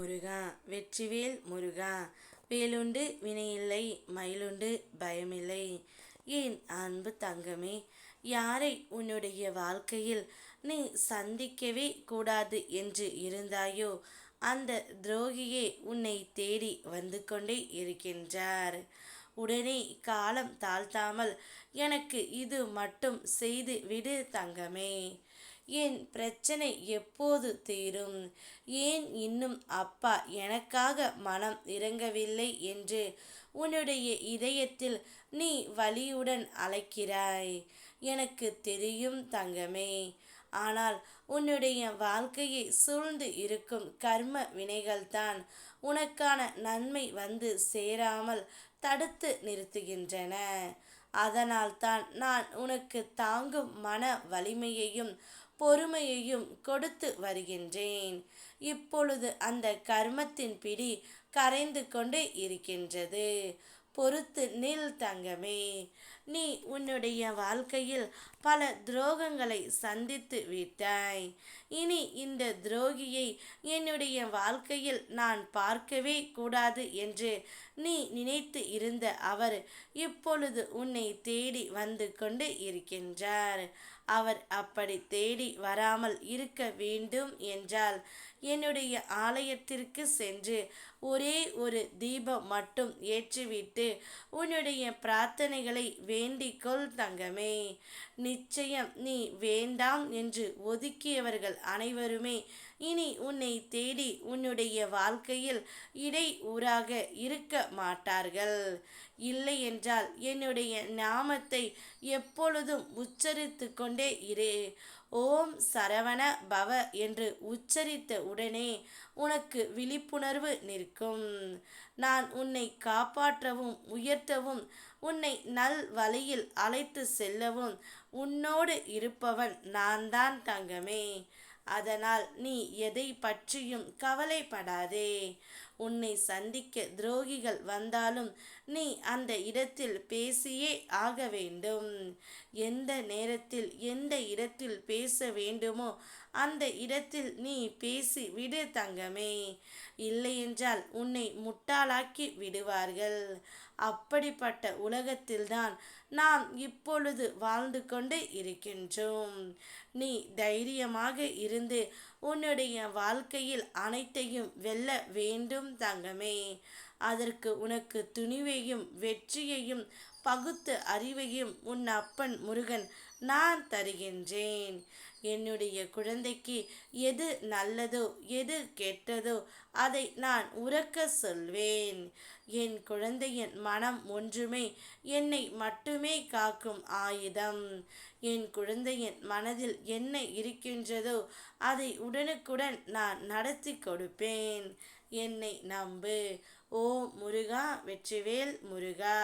முருகா வெற்றிவேல் முருகா வேலுண்டு வினையில்லை மயிலுண்டு பயமில்லை. ஏன் அன்பு தங்கமே யாரை உன்னுடைய வாழ்க்கையில் நீ சந்திக்கவே கூடாது என்று இருந்தாயோ அந்த துரோகியே உன்னை தேடி வந்து கொண்டே இருக்கின்றார். உடனே காலம் தாழ்த்தாமல் எனக்கு இது மட்டும் செய்து விடு தங்கமே. என் பிரச்சனை எப்போது தீரும்? ஏன் இன்னும் அப்பா எனக்காக மனம் இறங்கவில்லை என்று உன்னுடைய இதயத்தில் நீ வலியுடன் அழைக்கிறாய். எனக்கு தெரியும் தங்கமே. ஆனால் உன்னுடைய வாழ்க்கையை சூழ்ந்து இருக்கும் கர்ம வினைகள்தான் உனக்கான நன்மை வந்து சேராமல் தடுத்து நிறுத்துகின்றன. அதனால்தான் நான் உனக்கு தாங்கும் மன வலிமையையும் பொறுமையையும் கொடுத்து வருகின்றேன். இப்பொழுது அந்த கர்மத்தின் பிடி கரைந்து கொண்டே இருக்கின்றது. பொறுத்து நில் தங்கமே. நீ உன்னுடைய வாழ்க்கையில் பல துரோகங்களை சந்தித்து விட்டாய். இனி இந்த துரோகியை என்னுடைய வாழ்க்கையில் நான் பார்க்கவே கூடாது என்று நீ நினைத்து இருந்த அவர் இப்பொழுது உன்னை தேடி வந்து கொண்டு இருக்கின்றார். அவர் அப்படி தேடி வராமல் இருக்க வேண்டும் என்றால் என்னுடைய ஆலயத்திற்கு சென்று ஒரே ஒரு தீபம் மட்டும் ஏற்றிவிட்டு உன்னுடைய பிரார்த்தனைகளை வே வேண்டிக்கொள் தங்கமே. நிச்சயம் நீ வேண்டாம் என்று ஒதுக்கியவர்கள் அனைவருமே இனி உன்னை தேடி உன்னுடைய வாழ்க்கையில் இடை ஊராக இருக்க மாட்டார்கள். இல்லை என்றால் என்னுடைய நாமத்தை எப்பொழுதும் உச்சரித்து கொண்டே இரு. ஓம் சரவண பவ என்று உச்சரித்த உடனே உனக்கு விழிப்புணர்வு நிற்கும். நான் உன்னை காப்பாற்றவும் உயர்த்தவும் உன்னை நல் வழியில் அழைத்து செல்லவும் உன்னோடு இருப்பவன் நான் தான் தங்கமே. அதனால் நீ எதை பற்றியும் கவலைப்படாதே. உன்னை சந்திக்க துரோகிகள் வந்தாலும் நீ அந்த இடத்தில் பேசியே ஆக வேண்டும். எந்த நேரத்தில் எந்த இடத்தில் பேச வேண்டுமோ அந்த இடத்தில் நீ பேசி விடு தங்கமே. இல்லையென்றால் உன்னை முட்டாளாக்கி விடுவார்கள். அப்படிப்பட்ட உலகத்தில்தான் நாம் இப்பொழுது வாழ்ந்து கொண்டு இருக்கின்றோம். நீ தைரியமாக இருந்து உன்னுடைய வாழ்க்கையில் அனைத்தையும் வெல்ல வேண்டும் தங்கமே. அதற்கு உனக்கு துணிவையும் வெற்றியையும் பகுத்து அறிவையும் உன் அப்பன் முருகன் நான் தருகின்றேன். என்னுடைய குழந்தைக்கு எது நல்லதோ எது கெட்டதோ அதை நான் உறக்க சொல்வேன். என் குழந்தையின் மனம் ஒன்றுமே என்னை மட்டுமே காக்கும் ஆயுதம். என் குழந்தையின் மனதில் என்ன இருக்கின்றதோ அதை உடனுக்குடன் நான் நடத்தி கொடுப்பேன். என்னை நம்பு. ஓ முருகா வெற்றிவேல் முருகா.